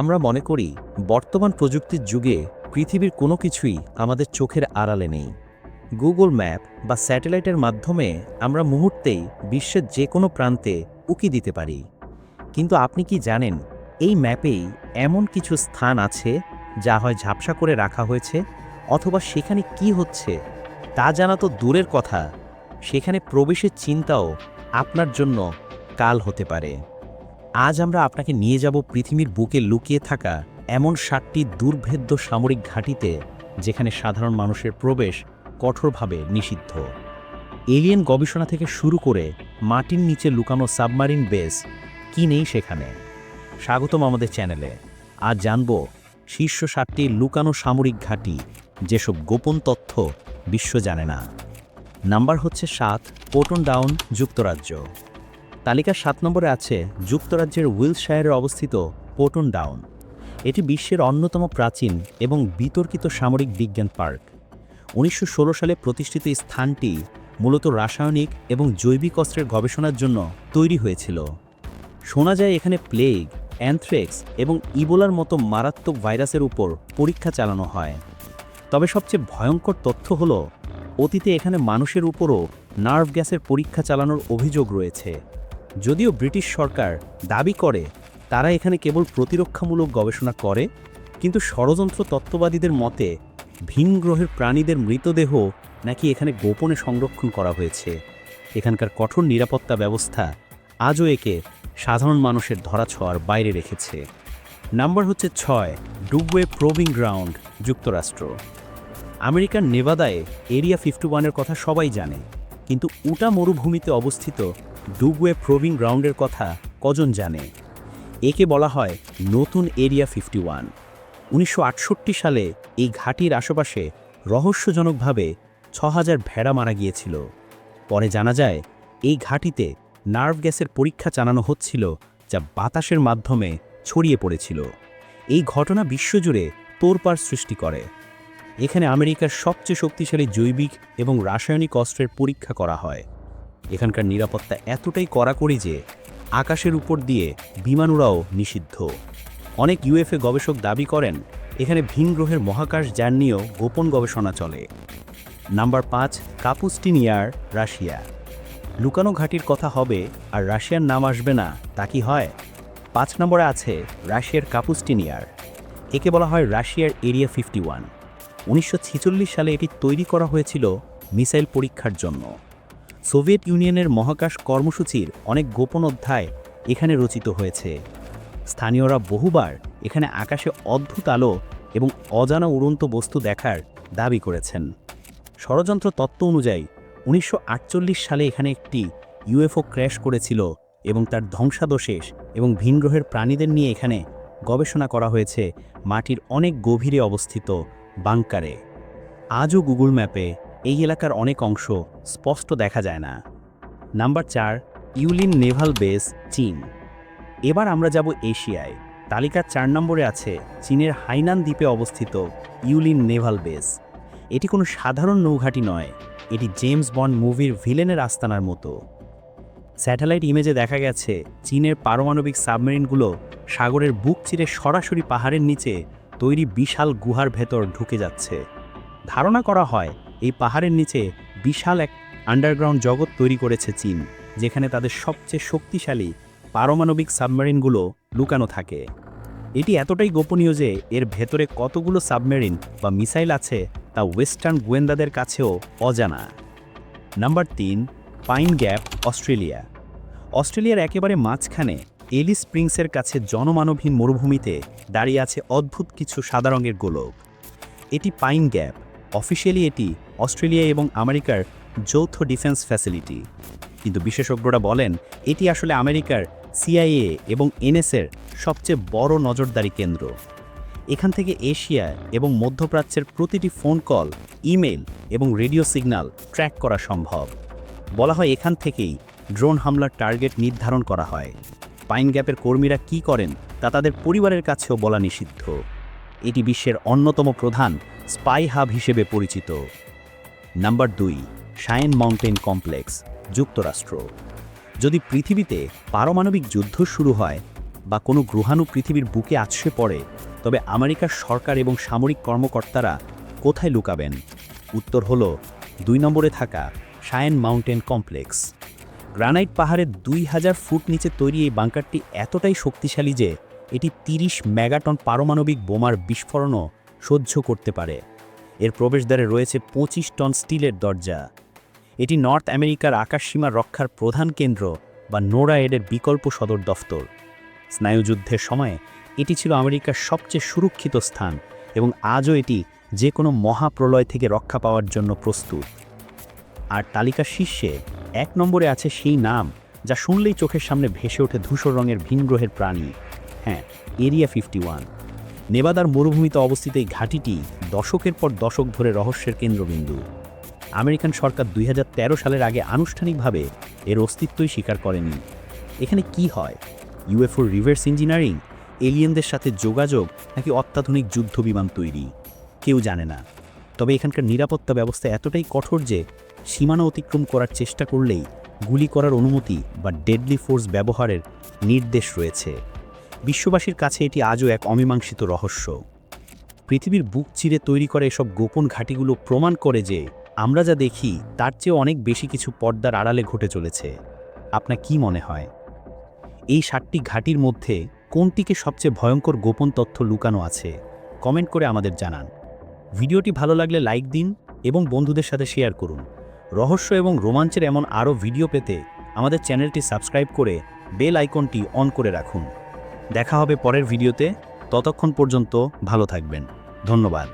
আমরা মনে করি, বর্তমান প্রযুক্তির যুগে পৃথিবীর কোনো কিছুই আমাদের চোখের আড়ালে নেই। গুগল ম্যাপ বা স্যাটেলাইটের মাধ্যমে আমরা মুহূর্তেই বিশ্বের যে কোনো প্রান্তে উকি দিতে পারি। কিন্তু আপনি কি জানেন, এই ম্যাপেই এমন কিছু স্থান আছে যা হয় ঝাপসা করে রাখা হয়েছে অথবা সেখানে কি হচ্ছে তা জানা তো দূরের কথা। সেখানে প্রবেশের চিন্তাও আপনার জন্য কাল হতে পারে। আজ আমরা আপনাকে নিয়ে যাব পৃথিবীর বুকে লুকিয়ে থাকা এমন সাতটি দুর্ভেদ্য সামরিক ঘাঁটিতে, যেখানে সাধারণ মানুষের প্রবেশ কঠোরভাবে নিষিদ্ধ। এলিয়েন গবেষণা থেকে শুরু করে মাটির নিচে লুকানো সাবমারিন বেস কি নেই সেখানে? স্বাগতম আমাদের চ্যানেলে। আজ জানব শীর্ষ সাতটি লুকানো সামরিক ঘাঁটি, যেসব গোপন তথ্য বিশ্ব জানে না। নাম্বার হচ্ছে সাত পোটন ডাউন, যুক্তরাজ্য। তালিকার সাত নম্বরে আছে যুক্তরাজ্যের উইলশায়ারে অবস্থিত পোটন ডাউন। এটি বিশ্বের অন্যতম প্রাচীন এবং বিতর্কিত সামরিক বিজ্ঞান পার্ক। উনিশশো ষোলো সালে প্রতিষ্ঠিত স্থানটি মূলত রাসায়নিক এবং জৈবিক অস্ত্রের গবেষণার জন্য তৈরি হয়েছিল। শোনা যায় এখানে প্লেগ, অ্যান্থ্রেক্স এবং ইবোলার মতো মারাত্মক ভাইরাসের উপর পরীক্ষা চালানো হয়। তবে সবচেয়ে ভয়ঙ্কর তথ্য হল, অতীতে এখানে মানুষের উপরও নার্ভ গ্যাসের পরীক্ষা চালানোর অভিযোগ রয়েছে। যদিও ব্রিটিশ সরকার দাবি করে, তারা এখানে কেবল প্রতিরক্ষামূলক গবেষণা করে, কিন্তু ষড়যন্ত্র তত্ত্ববাদীদের মতে ভিন গ্রহের প্রাণীদের মৃতদেহ নাকি এখানে গোপনে সংরক্ষণ করা হয়েছে। এখানকার কঠোর নিরাপত্তা ব্যবস্থা আজও একে সাধারণ মানুষের ধরাছোঁয়ার বাইরে রেখেছে। নাম্বার হচ্ছে ছয় ডুবওয়ে প্রোভিং গ্রাউন্ড, যুক্তরাষ্ট্র। আমেরিকার নেভাদায় এরিয়া ফিফটি ওয়ানের কথা সবাই জানে, কিন্তু উটা মরুভূমিতে অবস্থিত ডুবওয়ে প্রোভিং গ্রাউন্ডের কথা কজন জানে? একে বলা হয় নতুন এরিয়া ফিফটি ওয়ান। উনিশশো আটষট্টি সালে এই ঘাটির আশেপাশে রহস্যজনকভাবে ছ হাজার ভেড়া মারা গিয়েছিল। পরে জানা যায়, এই ঘাটিতে নার্ভ গ্যাসের পরীক্ষা চালানো হচ্ছিল যা বাতাসের মাধ্যমে ছড়িয়ে পড়েছিল। এই ঘটনা বিশ্বজুড়ে তোরপার সৃষ্টি করে। এখানে আমেরিকার সবচেয়ে শক্তিশালী জৈবিক এবং রাসায়নিক অস্ত্রের পরীক্ষা করা হয়। এখানকার নিরাপত্তা এতটাই কড়াকড়ি যে আকাশের উপর দিয়ে বিমান উড়াও নিষিদ্ধ। অনেক ইউএফএ গবেষক দাবি করেন, এখানে ভিন গ্রহের মহাকাশ যান নিয়েও গোপন গবেষণা চলে। নাম্বার পাঁচ, কাপুস্টিনিয়ার, রাশিয়া। লুকানো ঘাটির কথা হবে আর রাশিয়ার নাম আসবে না, তা কি হয়? পাঁচ নম্বরে আছে রাশিয়ার কাপুস্টিনিয়ার। একে বলা হয় রাশিয়ার এরিয়া ফিফটি ওয়ান। উনিশশো সালে এটি তৈরি করা হয়েছিল মিসাইল পরীক্ষার জন্য। সোভিয়েত ইউনিয়নের মহাকাশ কর্মসূচির অনেক গোপন অধ্যায় এখানে রচিত হয়েছে। স্থানীয়রা বহুবার এখানে আকাশে অদ্ভুত আলো এবং অজানা উড়ন্ত বস্তু দেখার দাবি করেছেন। ষড়যন্ত্র তত্ত্ব অনুযায়ী, উনিশশো আটচল্লিশ সালে এখানে একটি ইউএফও ক্র্যাশ করেছিল এবং তার ধ্বংসাদশেষ এবং ভিনগ্রহের প্রাণীদের নিয়ে এখানে গবেষণা করা হয়েছে মাটির অনেক গভীরে অবস্থিত বাংকারে। আজও গুগল ম্যাপে এই এলাকার অনেক অংশ স্পষ্ট দেখা যায় না। নাম্বার চার, ইউলিন নেভাল বেস চীন। এবার আমরা যাব এশিয়ায়। তালিকার চার নম্বরে আছে চীনের হাইনান দ্বীপে অবস্থিত ইউলিন নেভাল বেস। এটি কোনো সাধারণ নৌঘাটি নয়, এটি জেমস বন্ড মুভির ভিলেনের আস্তানার মতো। স্যাটেলাইট ইমেজে দেখা গেছে চীনের পারমাণবিক সাবমেরিনগুলো সাগরের বুক চিরে সরাসরি পাহাড়ের নিচে তৈরি বিশাল গুহার ভেতর ঢুকে যাচ্ছে। ধারণা করা হয় এই পাহাড়ের নিচে বিশাল এক আন্ডারগ্রাউন্ড জগৎ তৈরি করেছে চীন, যেখানে তাদের সবচেয়ে শক্তিশালী পারমাণবিক সাবমেরিনগুলো লুকানো থাকে। এটি এতটাই গোপনীয় যে এর ভেতরে কতগুলো সাবমেরিন বা মিসাইল আছে তা ওয়েস্টার্ন গোয়েন্দাদের কাছেও অজানা। নাম্বার তিন, পাইন গ্যাপ, অস্ট্রেলিয়া। অস্ট্রেলিয়ার একেবারে মাঝখানে এলি স্প্রিংসের কাছে জনমানবহীন মরুভূমিতে দাঁড়িয়ে আছে অদ্ভুত কিছু সাদা রঙের গোলক। এটি পাইন গ্যাপ। অফিসিয়ালি এটি অস্ট্রেলিয়া এবং আমেরিকার যৌথ ডিফেন্স ফ্যাসিলিটি। কিন্তু বিশেষজ্ঞরা বলেন, এটি আসলে আমেরিকার সিআইএ এবং এনএসের সবচেয়ে বড় নজরদারি কেন্দ্র। এখান থেকে এশিয়া এবং মধ্যপ্রাচ্যের প্রতিটি ফোন কল ইমেল এবং রেডিও সিগন্যাল ট্র্যাক করা সম্ভব। বলা হয় এখান থেকেই ড্রোন হামলার টার্গেট নির্ধারণ করা হয়। পাইন গ্যাপের কর্মীরা কি করেন তা তাদের পরিবারের কাছেও বলা নিষিদ্ধ। এটি বিশ্বের অন্যতম প্রধান স্পাই হাব হিসেবে পরিচিত। নাম্বার দুই শায়েন মাউন্টেন কমপ্লেক্স যুক্তরাষ্ট্র। যদি পৃথিবীতে পারমাণবিক যুদ্ধ শুরু হয় বা কোনো গ্রহাণু পৃথিবীর বুকে আছড়ে পড়ে, তবে আমেরিকার সরকার এবং সামরিক কর্মকর্তারা কোথায় লুকাবেন? উত্তর হল, দুই নম্বরে থাকা শায়েন মাউন্টেন কমপ্লেক্স গ্রানাইট পাহাড়ের দুই হাজার ফুট নিচে তৈরি এই বাংকারটি এতটাই শক্তিশালী যে এটি তিরিশ মেগাটন পারমাণবিক বোমার বিস্ফোরণও সহ্য করতে পারে। এর প্রবেশদ্বারে রয়েছে পঁচিশ টন স্টিলের দরজা। এটি নর্থ আমেরিকার আকাশসীমা রক্ষার প্রধান কেন্দ্র বা নোরাএডের বিকল্প সদর দফতর। স্নায়ুযুদ্ধের সময়ে এটি ছিল আমেরিকার সবচেয়ে সুরক্ষিত স্থান এবং আজও এটি যে কোনো মহাপ্রলয় থেকে রক্ষা পাওয়ার জন্য প্রস্তুত। আর তালিকার শীর্ষে এক নম্বরে আছে সেই নাম যা শুনলেই চোখের সামনে ভেসে ওঠে ধূসর রঙের ভিনগ্রহের প্রাণী। হ্যাঁ এরিয়া ফিফটি নেবাদার মরুভূমিতে অবস্থিত এই ঘাঁটিটি দশকের পর দশক ধরে রহস্যের কেন্দ্রবিন্দু। আমেরিকান সরকার দুই হাজার তেরো সালের আগে আনুষ্ঠানিকভাবে এর অস্তিত্বই স্বীকার করেনি। এখানে কি হয়? ইউএফওর রিভার্স ইঞ্জিনিয়ারিং, এলিয়েনদের সাথে যোগাযোগ নাকি অত্যাধুনিক যুদ্ধ বিমান তৈরি? কেউ জানে না। তবে এখানকার নিরাপত্তা ব্যবস্থা এতটাই কঠোর যে সীমানা অতিক্রম করার চেষ্টা করলেই গুলি করার অনুমতি বা ডেডলি ফোর্স ব্যবহারের নির্দেশ রয়েছে। বিশ্ববাসীর কাছে এটি আজও এক অমীমাংসিত রহস্য। পৃথিবীর বুক চিরে তৈরি করা এসব গোপন ঘাঁটিগুলো প্রমাণ করে যে আমরা যা দেখি, তার চেয়ে অনেক বেশি কিছু পর্দার আড়ালে ঘটে চলেছে। আপনার কি মনে হয়? এই সাতটি ঘাঁটির মধ্যে কোনটিকে সবচেয়ে ভয়ঙ্কর গোপন তথ্য লুকানো আছে? কমেন্ট করে আমাদের জানান। ভিডিওটি ভালো লাগলে লাইক দিন এবং বন্ধুদের সাথে শেয়ার করুন। রহস্য এবং রোমাঞ্চের এমন আরও ভিডিও পেতে আমাদের চ্যানেলটি সাবস্ক্রাইব করে বেল আইকনটি অন করে রাখুন। দেখা হবে পরের ভিডিওতে। ততক্ষণ পর্যন্ত ভালো থাকবেন। ধন্যবাদ।